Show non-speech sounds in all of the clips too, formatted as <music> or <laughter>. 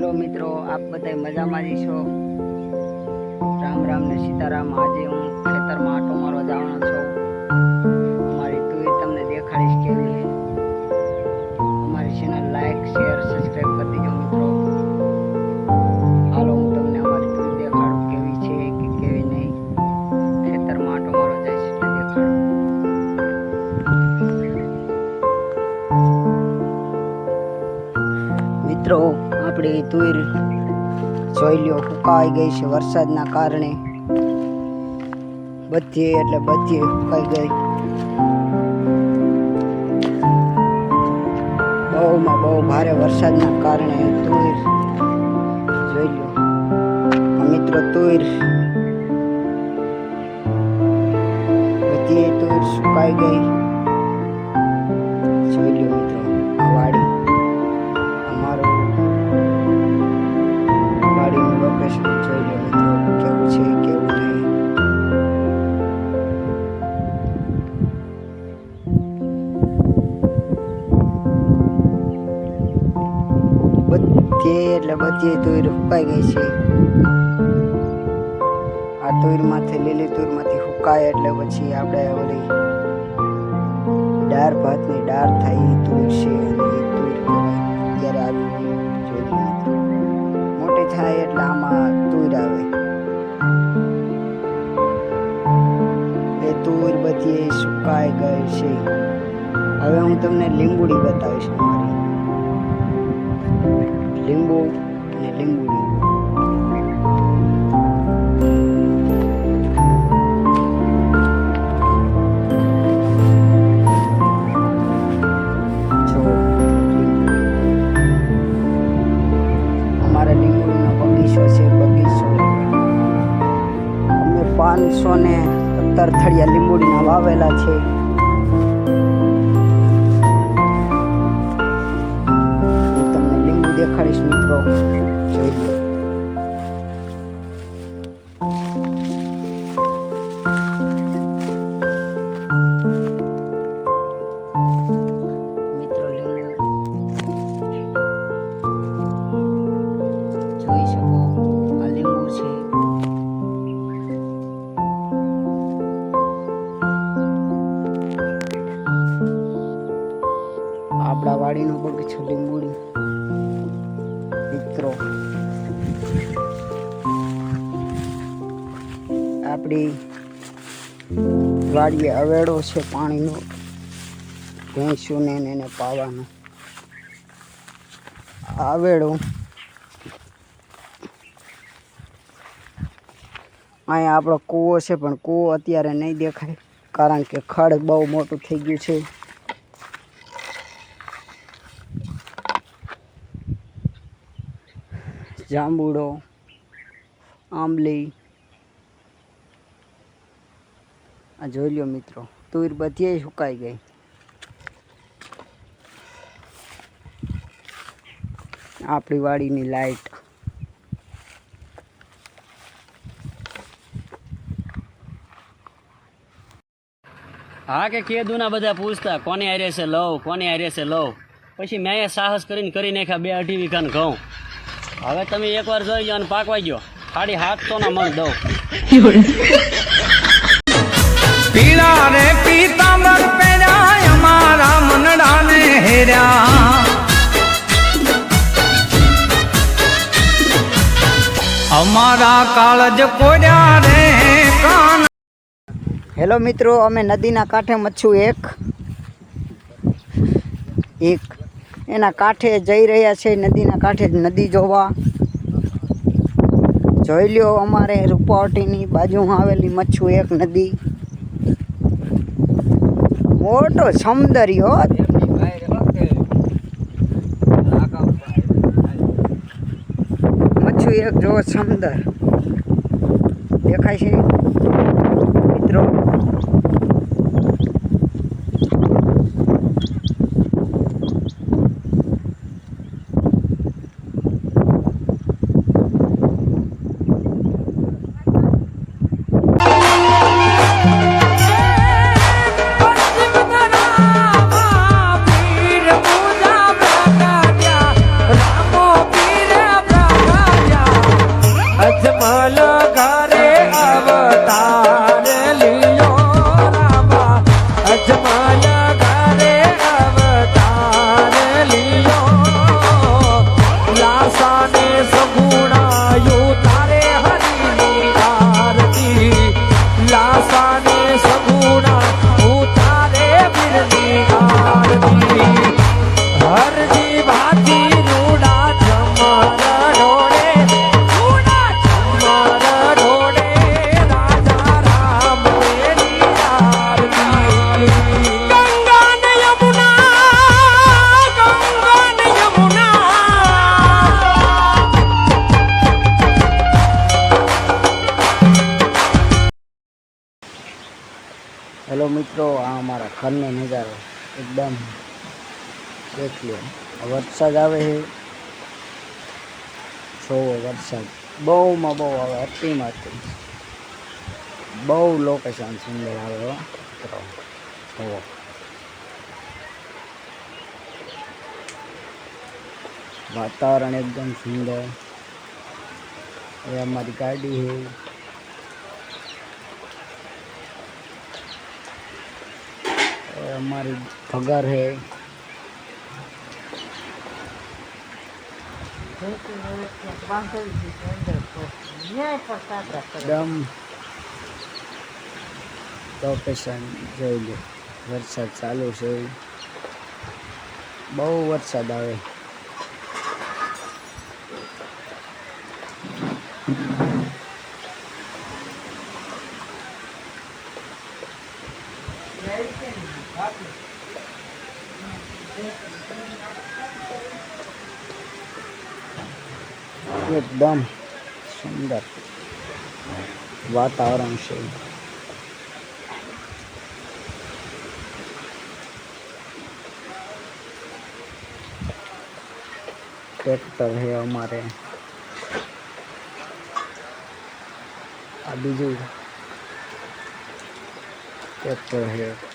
Hello મિત્રો, આપ બધા મજામાં જ છો? રામ રામ ને સીતારામ, આજે હું ખેતરમાં આટો મારવા જવાનો છું. અમારી તુવેર તમને દેખાડીશ કેવી અમારી ચેનલ લાઈક શેર સબસ્ક્રાઈબ કરી દેજો મિત્રો. હાલો, હું તમને અમારી તું દેખાડું કેવી છે કે કેવી નહીં. ખેતરમાં આટો મારવા જઈશ એટલે મિત્રો આપણી તુર જોઈ લ્યો સુકાઈ ગઈ છે વરસાદના કારણે. બધી એટલે બધી સુકાઈ ગઈ. બહુમાં બહુ ભારે વરસાદના કારણે તુર જોઈ આ મિત્રો તુર બધી તુર સુકાઈ ગઈ. એટલે તોઈર હુકાઈ ગઈ છે. આ તુરમાંથી, લીલી તુરમાંથી હુકાય એટલે પછી આપણે ઓલી ડાર ભાતની ડાર થાય એ તુર છે અને એ તુર ત્યારે આવી મોટી થાય એટલે આમાં તુર આવે. એ તોર બધી સુકાઈ ગઈ છે. હવે હું તમને લીંબુડી બતાવીશ અમારી. લીંબુ અમારે લીંબુનો પાંચસો ને સત્તર થળિયા લીંબુડીના વાવેલા છે. આપણી વાડીએ અવેડો છે પાણીનો. ભેંસુને એને પાવાનો. આવેડો અહીંયા આપણો કૂવો છે, પણ કૂવો અત્યારે નહીં દેખાય, કારણ કે ખડ બહુ મોટું થઈ ગયું છે. જાંબુડો, આંબલી આ જોઈ લ્યો મિત્રો તુર બધી સુકાઈ ગઈ. આપણી વાડીની લાઈટ. હા કે કેદુના બધા પૂછતા કોને હારે છે લવ કોને હારે છે લવ? પછી મેં સાહસ કરીને કરી નાખ્યા બે અઢી વીઘાનું ઘઉં. હવે તમે એકવાર જોઈ લો અને પાકવાઈ ગયો. ખાલી હાથ તો ના મન દઉં. <laughs> પીળા રે પીતાંબર પહેર્યા, અમારા મનડાને હેર્યા. અમારા કાળજ કોર્યા રે કાન. હેલો મિત્રો, અમે નદીના કાંઠે મચ્છું એક. એક. એના કાંઠે જઈ રહ્યા છે, નદીના કાંઠે નદી જોવા. જોઈ લ્યો અમારે રૂપાવટીની બાજુમાં આવેલી મચ્છું એક નદી. મોટો સૌંદર્ય. મચ્છું એક જો સમંદર દેખાય છે અમારા ઘરનો નજારો એકદમ દેખ લો વરસાદ આવે છે. જોવો વરસાદ. બહુમાં બહુ આવે અતિમાં અતિ બહુ લોકેશન સુંદર આવે જોવો વાતાવરણ એકદમ સુંદર. એ અમારી ગાડી છે. અમારી પગાર है દમ લોકેશન જોઈ લો. વરસાદ ચાલુ છે. બહુ વરસાદ આવે. એકદમ સુંદર વાતાવરણ છે ટ્રેક્ટર છે અમારે આ બીજું ટ્રેક્ટર છે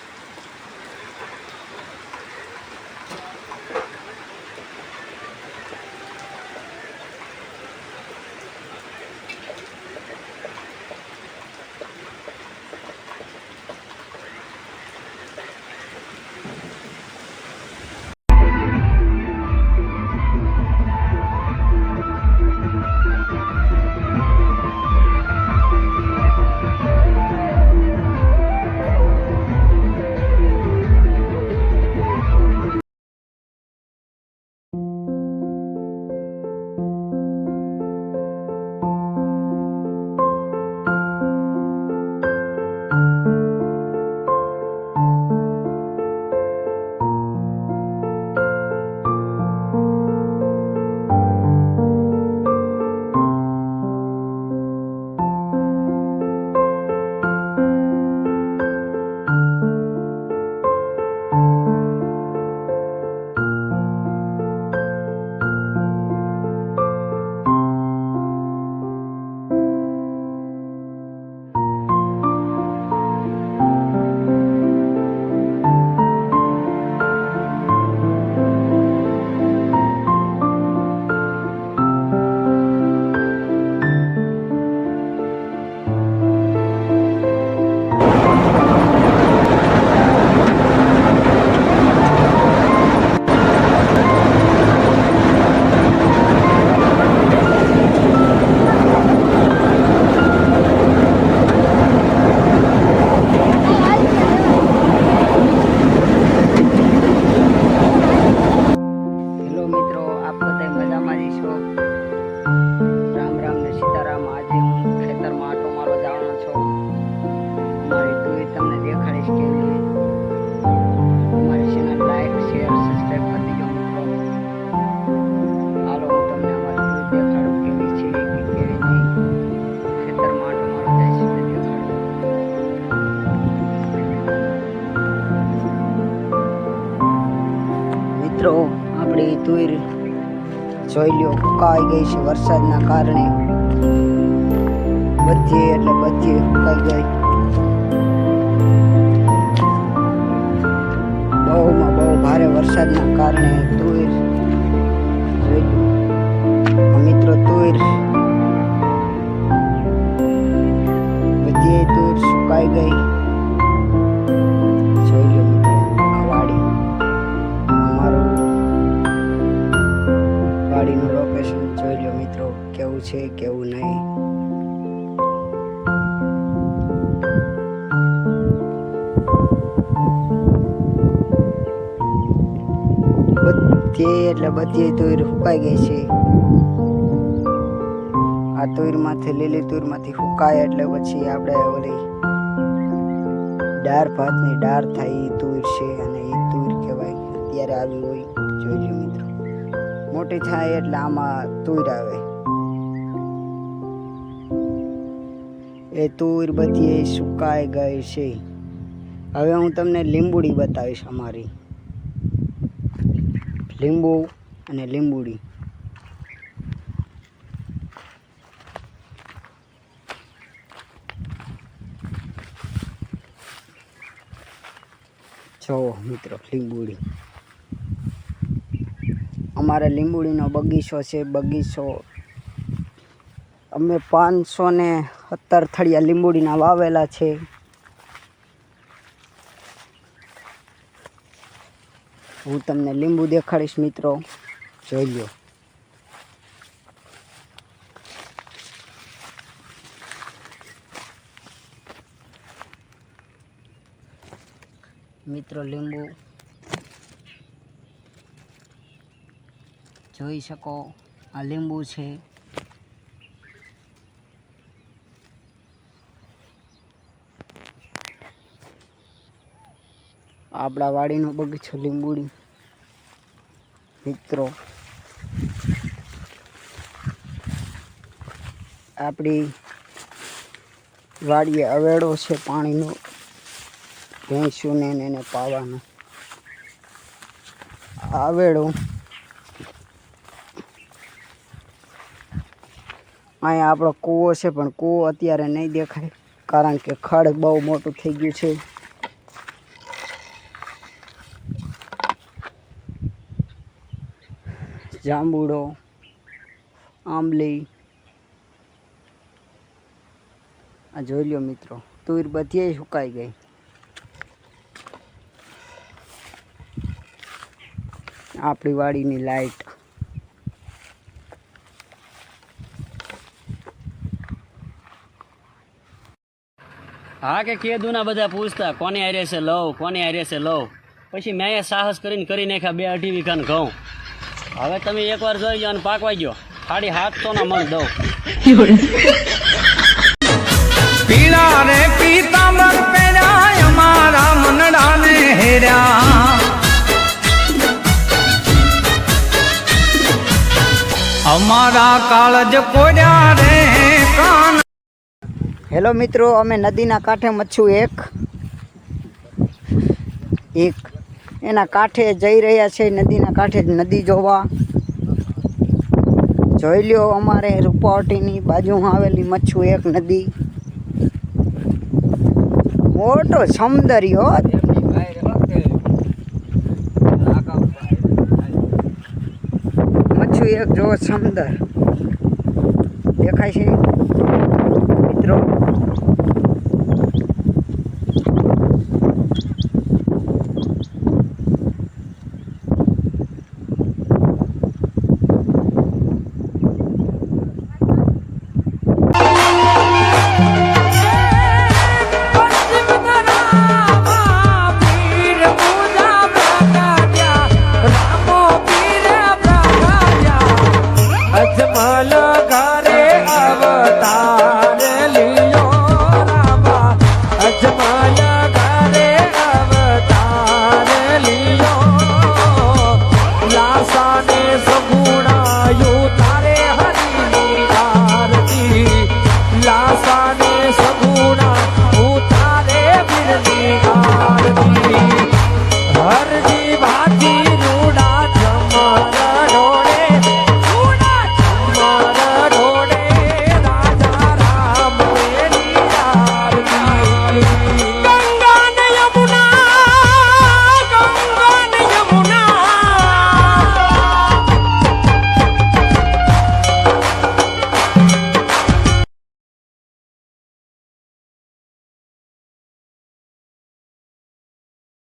જોઈ લ્યો સુકાઈ ગઈ છે વરસાદના કારણે. બધી એટલે બધી સુકાઈ ગઈ. બહુમાં બહુ ભારે વરસાદના કારણે જોઈ મિત્રો તુવેર. બધી તુવેર સુકાઈ ગઈ. છે કેવું નહીં. બધી, એટલે બધી તુર ફૂંકાઈ ગઈ છે. આ તુરમાંથી, લીલી તુરમાંથી ફૂંકાય એટલે પછી આપણે ઓલી ડાર ભાતની ડાર થાય એ તુર છે અને એ તુર કહેવાય. અત્યારે આવી હોય, જોઈ લો મિત્રો. મોટી થાય એટલે આમાં તુર આવે. એ તુર બધી સુકાઈ ગઈ છે. હવે હું તમને લીંબુડી બતાવીશ અમારી. લીંબુ અને લીંબુડી. જો મિત્રો, લીંબુડી. અમારે લીંબુડીનો બગીચો છે, બગીચો અમે પાંચસો ને સત્તર થળિયા લીંબુડીના વાવેલા છે. હું તમને લીંબુ દેખાડીશ મિત્રો. જોઈ લો મિત્રો લીંબુ જોઈ શકો આ લીંબુ છે. આપણા વાડીનો બગીચો લીંબુડી. મિત્રો, આપણી વાડીએ અવેડો છે પાણીનો. ભેંસુને એને પાવાનો. આવેડો અહીંયા આપણો કૂવો છે, પણ કૂવો અત્યારે નહીં દેખાય, કારણ કે ખડ બહુ મોટું થઈ ગયું છે. જાંબુડો, આંબલી. આ જોઈ લો મિત્રો તુર બધી સુકાઈ ગઈ. આપણી વાડીની લાઈટ. હા કે કેદુના બધા પૂછતા, કોને હારે છે લવ, કોને હારે છે લવ? પછી મેં સાહસ કરીને કરી નાખ્યા, બે અઢી વીઘાને ઘઉં. હવે તમે એકવાર જોઈ લો અને પાકવા ગયો. ખાલી હાથ તો ના મન દઉં. પીળા રે પીતાંબર પહેર્યા અમારા મનડાને હેર્યા. અમારા કાળજ કોડ્યા રે કાન હેલો મિત્રો અમે નદીના કાંઠે મચ્છું એક. એક એના કાંઠે જઈ રહ્યા છે, નદીના કાંઠે નદી જોવા. જોઈ લ્યો અમારે રૂપાવટીની બાજુમાં આવેલી મચ્છું એક નદી. મોટો સૌંદર્ય મચ્છુ એક જો સુંદર દેખાય છે? મિત્રો ജമാല